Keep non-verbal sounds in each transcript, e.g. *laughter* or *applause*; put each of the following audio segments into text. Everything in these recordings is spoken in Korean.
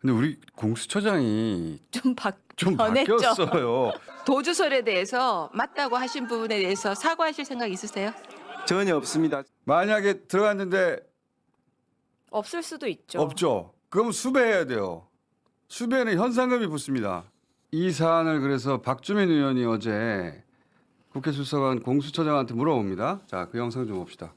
근데 우리 공수처장이 좀 바, 좀 변했죠. 바뀌었어요. *laughs* 도주설에 대해서 맞다고 하신 부분에 대해서 사과하실 생각 있으세요? 전혀 없습니다. 만약에 들어갔는데 없을 수도 있죠. 없죠. 그럼 수배해야 돼요. 수배는 현상금이 붙습니다. 이 사안을 그래서 박주민 의원이 어제 국회 수석관 공수처장한테 물어봅니다. 자, 그 영상 좀 봅시다.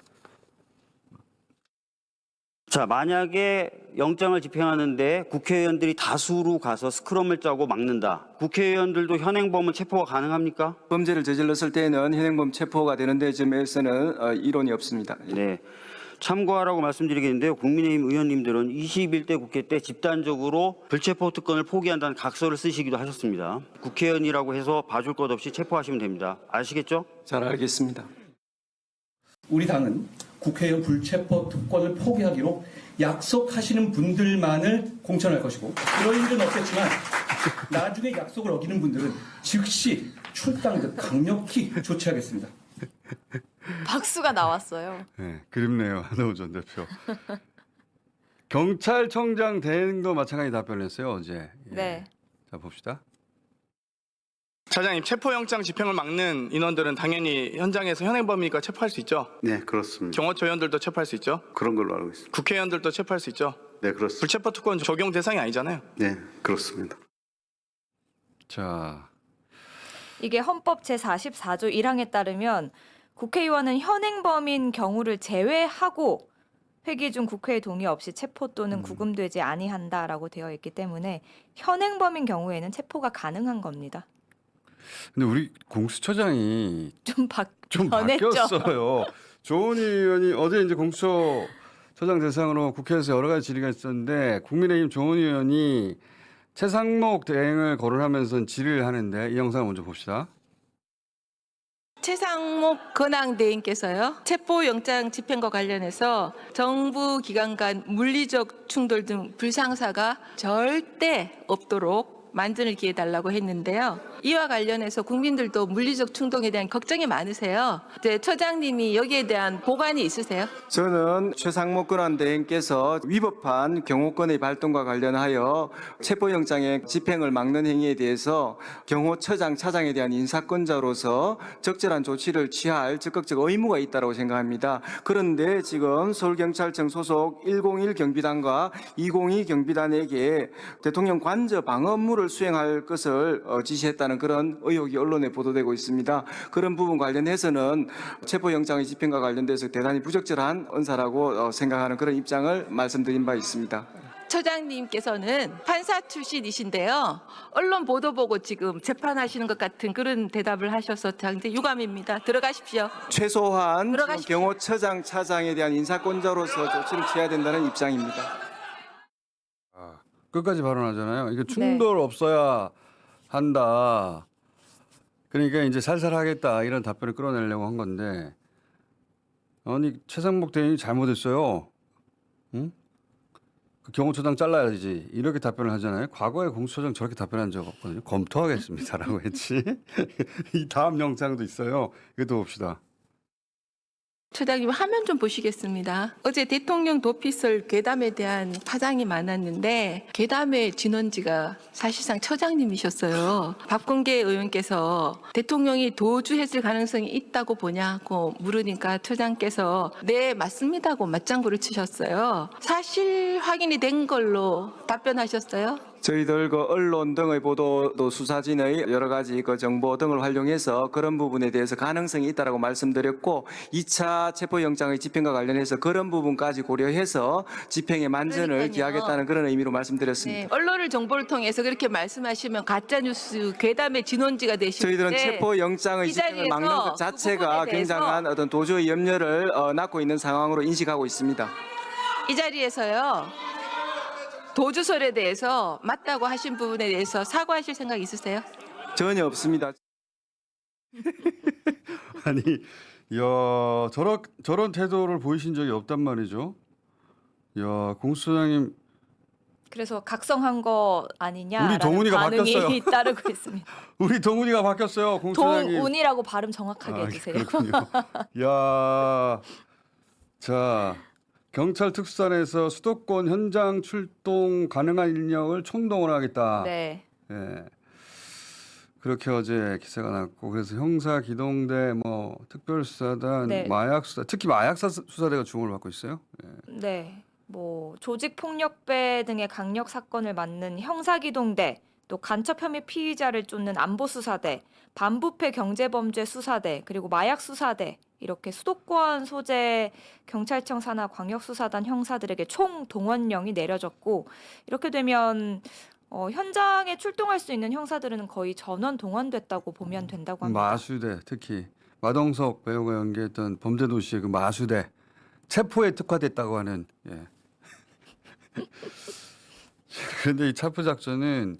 자, 만약에 영장을 집행하는데 국회의원들이 다수로 가서 스크럼을 짜고 막는다. 국회의원들도 현행범은 체포가 가능합니까? 범죄를 저질렀을 때는 현행범 체포가 되는데 점에서는 어, 이론이 없습니다. 네. 참고하라고 말씀드리겠는데요. 국민의힘 의원님들은 21대 국회 때 집단적으로 불체포 특권을 포기한다는 각서를 쓰시기도 하셨습니다. 국회의원이라고 해서 봐줄 것 없이 체포하시면 됩니다. 아시겠죠? 잘 알겠습니다. 우리 당은 국회의원 불체포 특권을 포기하기로 약속하시는 분들만을 공천할 것이고 그런 일은 없겠지만 나중에 약속을 어기는 분들은 즉시 출당 등 강력히 조치하겠습니다. 박수가 나왔어요. 네, 그립네요. *laughs* 한호우 전 대표. 경찰청장 대행도 마찬가지 답변했어요, 어제. 예. 네. 자, 봅시다. 차장님 체포영장 집행을 막는 인원들은 당연히 현장에서 현행범이니까 체포할 수 있죠. 네, 그렇습니다. 경호처 의원들도 체포할 수 있죠. 그런 걸로 알고 있습니다. 국회의원들도 체포할 수 있죠. 네, 그렇습니다. 불체포 특권 적용 대상이 아니잖아요. 네, 그렇습니다. 자, 이게 헌법 제44조 1항에 따르면 국회의원은 현행범인 경우를 제외하고 회기 중 국회의 동의 없이 체포 또는 구금되지 아니한다라고 되어 있기 때문에 현행범인 경우에는 체포가 가능한 겁니다. 근데 우리 공수처장이 좀 바, 좀 변했죠. 바뀌었어요. 조은희 의원이 어제 이제 공수처장 대상으로 국회에서 여러 가지 질의가 있었는데 국민의힘 조은희 의원이 최상목 대행을 거론하면서 질의를 하는데 이 영상을 먼저 봅시다. 최상목 근황대행께서요 체포영장 집행과 관련해서 정부 기관 간 물리적 충돌 등 불상사가 절대 없도록 만전을 기해 달라고 했는데요. 이와 관련해서 국민들도 물리적 충동에 대한 걱정이 많으세요. 이제 처장님이 여기에 대한 보관이 있으세요? 저는 최상목 권한대행께서 위법한 경호권의 발동과 관련하여 체포영장의 집행을 막는 행위에 대해서 경호처장, 차장에 대한 인사권자로서 적절한 조치를 취할 적극적 의무가 있다고 생각합니다. 그런데 지금 서울경찰청 소속 101 경비단과 202 경비단에게 대통령 관저 방어 업무를 수행할 것을 어, 지시했다는 그런 의혹이 언론에 보도되고 있습니다. 그런 부분 관련해서는 체포영장의 집행과 관련돼서 대단히 부적절한 언사라고 어, 생각하는 그런 입장을 말씀드린 바 있습니다. 처장님께서는 판사 출신이신데요. 언론 보도 보고 지금 재판하시는 것 같은 그런 대답을 하셔서 굉장히 유감입니다. 들어가십시오. 최소한. 경호처장, 차장에 대한 인사권자로서 조치를 취해야 된다는 입장입니다. 아, 끝까지 발언하잖아요. 네. 이거 충돌 없어야 한다. 그러니까 이제 살살 하겠다 이런 답변을 끌어내려고 한 건데 아니 최상목 대행이 잘못했어요. 응? 그 경호처장 잘라야지 이렇게 답변을 하잖아요. 과거에 공수처장 저렇게 답변한 적 없거든요. 검토하겠습니다라고 했지. *laughs* 이 다음 영상도 있어요. 이것도 봅시다. 처장님 화면 좀 보시겠습니다. 어제 대통령 도피설 괴담에 대한 파장이 많았는데 괴담의 진원지가 사실상 처장님이셨어요. 박근계 의원께서 대통령이 도주했을 가능성이 있다고 보냐고 물으니까 처장께서 네 맞습니다고 맞장구를 치셨어요. 사실 확인이 된 걸로 답변하셨어요. 저희들 그 언론 등의 보도 또 수사진의 여러 가지 그 정보 등을 활용해서 그런 부분에 대해서 가능성이 있다라고 말씀드렸고 2차 체포영장의 집행과 관련해서 그런 부분까지 고려해서 집행의 만전을 그러니까요. 기하겠다는 그런 의미로 말씀드렸습니다. 네, 언론을 정보를 통해서 그렇게 말씀하시면 가짜 뉴스 괴담의 진원지가 되시는데 저희들은 체포영장의 이 집행을 자리에서 막는 것그 자체가 부분에 대해서 굉장한 어떤 도저히 염려를 어, 낳고 있는 상황으로 인식하고 있습니다. 이 자리에서요. 도주설에 대해서 맞다고 하신 부분에 대해서 사과하실 생각 있으세요? 전혀 없습니다. *laughs* 아니, 야 저런 저런 태도를 보이신 적이 없단 말이죠. 야 공수처장님 그래서 각성한 거 아니냐라는 우리 동훈이가 반응이 바뀌었어요. *laughs* 따르고 있습니다. *laughs* 우리 동훈이가 바뀌었어요. 공수처장님. 동훈이라고 발음 정확하게 아, 해주세요. 그렇군요. 야, 자 경찰 특수단에서 수도권 현장 출동 가능한 인력을 총동원하겠다. 네. 예. 그렇게 어제 기사가 났고 그래서 형사 기동대 뭐 특별수사단 네. 마약 수사 특히 마약 사- 수사대가 주목을 받고 있어요. 예. 네. 뭐 조직 폭력배 등의 강력 사건을 맡는 형사 기동대, 또 간첩 혐의 피의자를 쫓는 안보수사대, 반부패 경제범죄 수사대, 그리고 마약 수사대 이렇게 수도권 소재 경찰청 산하 광역수사단 형사들에게 총 동원령이 내려졌고 이렇게 되면 어, 현장에 출동할 수 있는 형사들은 거의 전원 동원됐다고 보면 된다고 합니다. 마수대 특히 마동석 배우가 연기했던 범죄도시의 그 마수대 체포에 특화됐다고 하는. 예. *laughs* 그런데 이 체포 작전은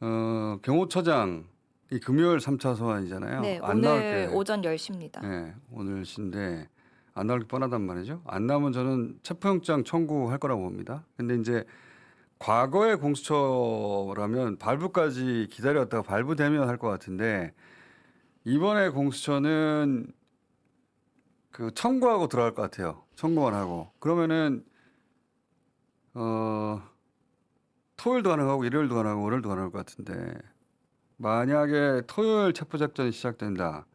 어, 경호처장 이 금요일 3차 소환이잖아요. 네, 안 나올 오늘 게 오전 10시입니다. 네, 오늘 신데 안 나올 게 뻔하단 말이죠. 안 나오면 저는 체포영장 청구할 거라고 봅니다. 근데 이제 과거의 공수처라면 발부까지 기다렸다가 발부되면 할 것 같은데 이번에 공수처는 그 청구하고 들어갈 것 같아요. 청구만 하고 그러면은 어 토요일도 가능하고 일요일도 가능하고 월요일도 가능할 것 같은데 만약에 토요일 체포 작전이 시작된다.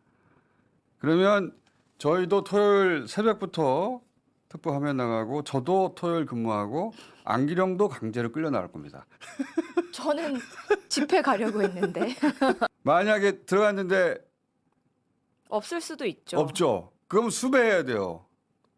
그러면 저희도 토요일 새벽부터 특보 화면 나가고 저도 토요일 근무하고 안기령도 강제로 끌려 나갈 겁니다. *laughs* 저는 집회 가려고 했는데 *laughs* 만약에 들어갔는데 없을 수도 있죠. 없죠. 그럼 수배해야 돼요.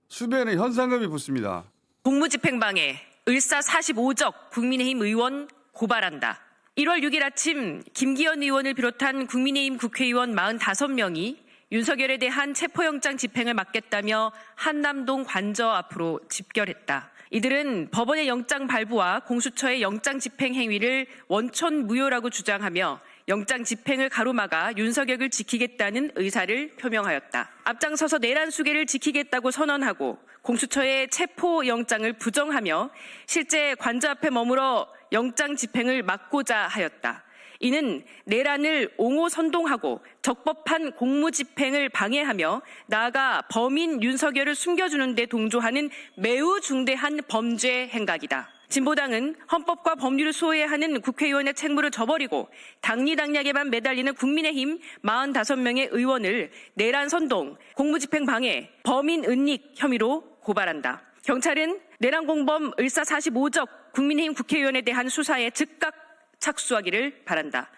수배는 현상금이 붙습니다. 공무집행방해 을사 45적 국민의힘 의원 고발한다. 1월 6일 아침 김기현 의원을 비롯한 국민의힘 국회의원 45명이 윤석열에 대한 체포영장 집행을 막겠다며 한남동 관저 앞으로 집결했다. 이들은 법원의 영장 발부와 공수처의 영장 집행 행위를 원천 무효라고 주장하며 영장 집행을 가로막아 윤석열을 지키겠다는 의사를 표명하였다. 앞장서서 내란 수계를 지키겠다고 선언하고 공수처의 체포 영장을 부정하며 실제 관저 앞에 머물어 영장 집행을 막고자 하였다. 이는 내란을 옹호 선동하고 적법한 공무 집행을 방해하며 나아가 범인 윤석열을 숨겨주는 데 동조하는 매우 중대한 범죄 행각이다. 진보당은 헌법과 법률을 소외하는 국회의원의 책무를 저버리고 당리당략에만 매달리는 국민의힘 45명의 의원을 내란 선동, 공무집행 방해, 범인 은닉 혐의로 고발한다. 경찰은 내란 공범 을사 45적 국민의힘 국회의원에 대한 수사에 즉각 착수하기를 바란다.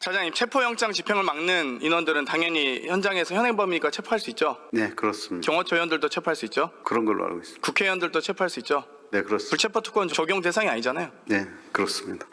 차장님 체포영장 집행을 막는 인원들은 당연히 현장에서 현행범이니까 체포할 수 있죠. 네, 그렇습니다. 경호처 의원들도 체포할 수 있죠. 그런 걸로 알고 있습니다. 국회의원들도 체포할 수 있죠. 네, 그렇습니다. 불체포 특권 적용 대상이 아니잖아요. 네, 그렇습니다.